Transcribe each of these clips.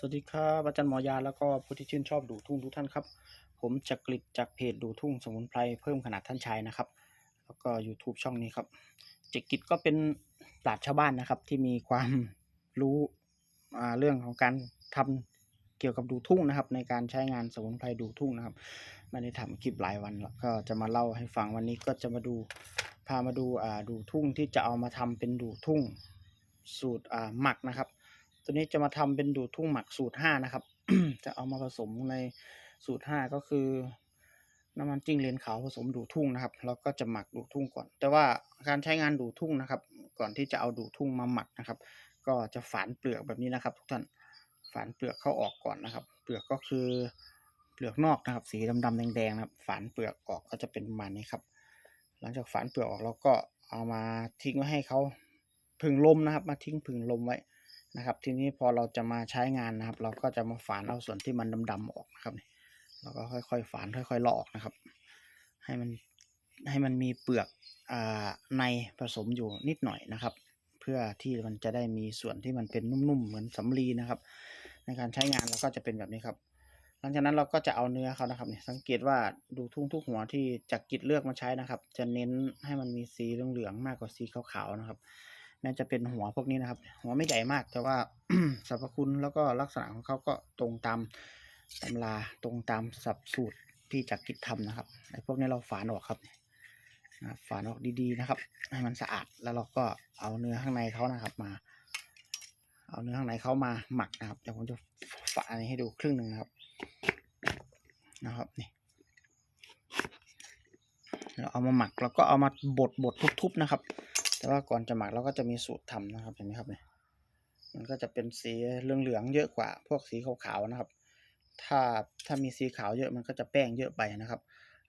สวัสดีครับอาจารย์หมอยาแล้วก็ผู้ที่ชื่นชอบดูทุ่งทุกท่านครับ ผมจักริดจากเพจดูทุ่งสมุนไพรเพิ่มขนาดท่านชายนะครับ แล้วก็ YouTube ช่องนี้ครับจักริดก็เป็นปราชญ์ชาวบ้านนะครับ ที่มีความรู้เรื่องของการทำเกี่ยวกับดูทุ่งนะครับ ในการใช้งานสมุนไพรดูทุ่งนะครับไม่ได้ทำคลิปหลายวันแล้วก็จะมาเล่าให้ฟังวันนี้ก็จะมาดูพามาดูดูทุ่งที่จะเอามาทำเป็นดูทุ่งสูตรหมักนะครับ ตัวนี้จะมาทำเป็นดูดทุ่งหมักสูตรห้านะครับ จะเอามาผสมในสูตรห้าก็คือ น้ำมันจิ้งเลนขาวผสมดูดทุ่งนะครับแล้วก็จะหมักดูดทุ่งก่อน แต่ว่าการใช้งานดูดทุ่งนะครับ ก่อนที่จะเอาดูดทุ่งมาหมักนะครับ ก็จะฝานเปลือกแบบนี้นะครับ ทุกท่านฝานเปลือกเข้าออกก่อนนะครับ เปลือกก็คือเปลือกนอกนะครับ สีดำๆแดงๆนะครับ ฝานเปลือกออกก็จะเป็นประมาณนี้ครับ หลังจากฝานเปลือกออกเราก็เอามาทิ้งไว้ให้เขาผึ่งลมนะครับ มาทิ้งผึ่งลมไว้ นะครับ ทีนี้พอเราจะมาใช้งานนะครับ เราก็จะมาฝานเอาส่วนที่มันดำๆออกนะครับนี่เราก็ค่อยๆฝานค่อยๆลอกนะครับ ให้มันให้มันมีเปลือกอ่าในผสมอยู่นิดหน่อยนะครับ เพื่อที่มันจะได้มีส่วนที่มันเป็นนุ่มๆเหมือนสำลีนะครับ ในการใช้งานเราก็จะเป็นแบบนี้ครับ หลังจากนั้นเราก็จะเอาเนื้อเขานะครับเนี่ยสังเกตว่าดูทุ่งทุกหัวที่จากกิจเลือกมาใช้นะครับ จะเน้นให้มันมีสีเหลืองๆมากกว่าสีขาวๆนะครับ แม้จะเป็นหัวพวกนี้นะครับ หัวไม่ใหญ่มากแต่ว่าสรรพคุณแล้วก็ลักษณะของเขาก็ตรงตามตำราตรงตามสับสูตรที่จักกิจทำนะครับไอ้พวกนี้เราฝานออกครับฝานออกดีๆนะครับให้มันสะอาดแล้วเราก็เอาเนื้อข้างในเขานะครับมา เอาเนื้อข้างในเขามาหมักนะครับเดี๋ยวผมจะฝานให้ดูครึ่งหนึ่งนะครับ นะครับนี่เราเอามาหมักแล้วก็เอามาบดบดทุบๆนะครับ แต่ว่าก่อนจะหมักเราก็จะมีสูตรทำนะครับเห็นไหมครับเนี่ยมันก็จะเป็นสีเหลืองๆเยอะกว่า พวกสีขาวๆนะครับ ถ้าถ้ามีสีขาวเยอะมันก็จะแป้งเยอะไปนะครับ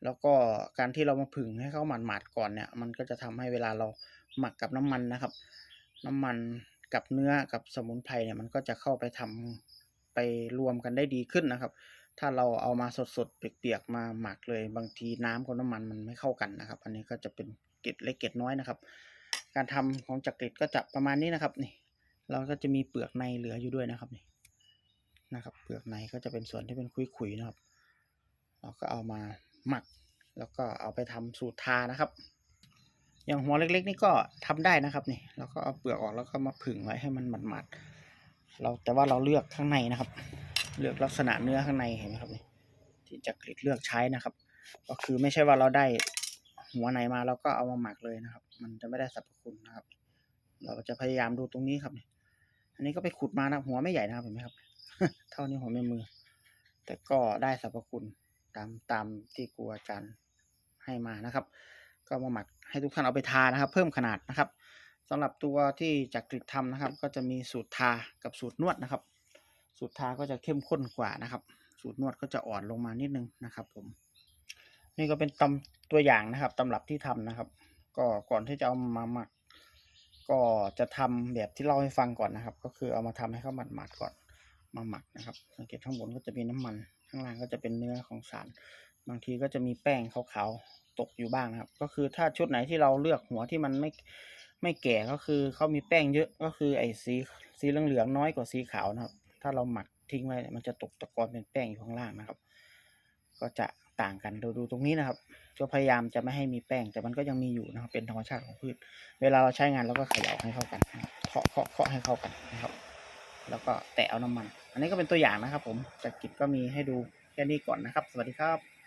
แล้วก็การที่เรามาผึ่งให้เขาหมาดๆก่อนเนี่ย มันก็จะทำให้เวลาเราหมักกับน้ำมันนะครับ น้ำมันกับเนื้อกับสมุนไพรเนี่ยมันก็จะเข้าไปทำไปรวมกันได้ดีขึ้นนะครับ ถ้าเราเอามาสดๆเปียกๆมาหมักเลย บางทีน้ำกับน้ำมันมันไม่เข้ากันนะครับ อันนี้ก็จะเป็นเกล็ดเล็กเกล็ดน้อยนะครับ การทำของจักริดก็จะประมาณนี้นะครับนี่เราก็จะมีเปลือกในเหลืออยู่ด้วยนะครับนี่นะครับ เปลือกในก็จะเป็นส่วนที่เป็นคุยๆนะครับ เราก็เอามาหมัก แล้วก็เอาไปทำสูตรทานะครับ อย่างหัวเล็ก ๆ นี่ก็ทำได้นะครับนี่เราก็เอาเปลือกออกแล้วก็มาผึ่งไว้ให้มันหมาดๆเราแต่ว่าเราเลือกข้างในนะครับ เลือกลักษณะเนื้อข้างในเห็นไหมครับนี่ที่จักริดเลือกใช้นะครับ ก็คือไม่ใช่ว่าเราได้ หัวไหนมาเราก็เอามาหมักเลยนะครับ มันจะไม่ได้สรรพคุณนะครับ เราจะพยายามดูตรงนี้ครับนี่อันนี้ก็ไปขุดมานะหัวไม่ใหญ่นะครับเห็นไหมครับ เท่านี้หัวแม่มือ แต่ก็ได้สรรพคุณตามตามที่ครูอาจารย์ให้มานะครับ ก็มาหมักให้ทุกท่านเอาไปทานะครับ เพิ่มขนาดนะครับสำหรับตัวที่จากกริดทำนะครับ ก็จะมีสูตรทากับสูตรนวดนะครับ สูตรทาก็จะเข้มข้นกว่านะครับ สูตรนวดก็จะอ่อนลงมานิดนึงนะครับ ผม นี่ก็เป็นตำตัวอย่างนะครับตำรับที่ทำนะครับ ก็ก่อนที่จะเอามาหมัก ก็จะทำแบบที่เล่าให้ฟังก่อนนะครับ ก็คือเอามาทำให้เขาหมาดๆก่อนมาหมักนะครับ สังเกตข้างบนก็จะมีน้ำมัน ข้างล่างก็จะเป็นเนื้อของสาร บางทีก็จะมีแป้งขาวๆตกอยู่บ้างนะครับ ก็คือถ้าชุดไหนที่เราเลือกหัวที่มันไม่ไม่แก่ก็คือเขามีแป้งเยอะก็คือไอ้สีสีเหลืองๆน้อยกว่าสีขาวนะครับ ถ้าเราหมักทิ้งไว้มันจะตกตะกอนเป็นแป้งอยู่ข้างล่างนะครับ ก็จะ ต่างกันดูดูตรงนี้นะครับก็พยายามจะไม่ให้มีแป้ง แต่มันก็ยังมีอยู่นะครับเป็นธรรมชาติของพืช เวลาเราใช้งานเราก็เขย่าให้เข้ากันเคาะเคาะเคาะให้เข้ากันนะครับ แล้วก็แตะเอาน้ำมัน อันนี้ก็เป็นตัวอย่างนะครับ ผมจากกิจก็มีให้ดูแค่นี้ก่อนนะครับ สวัสดีครับ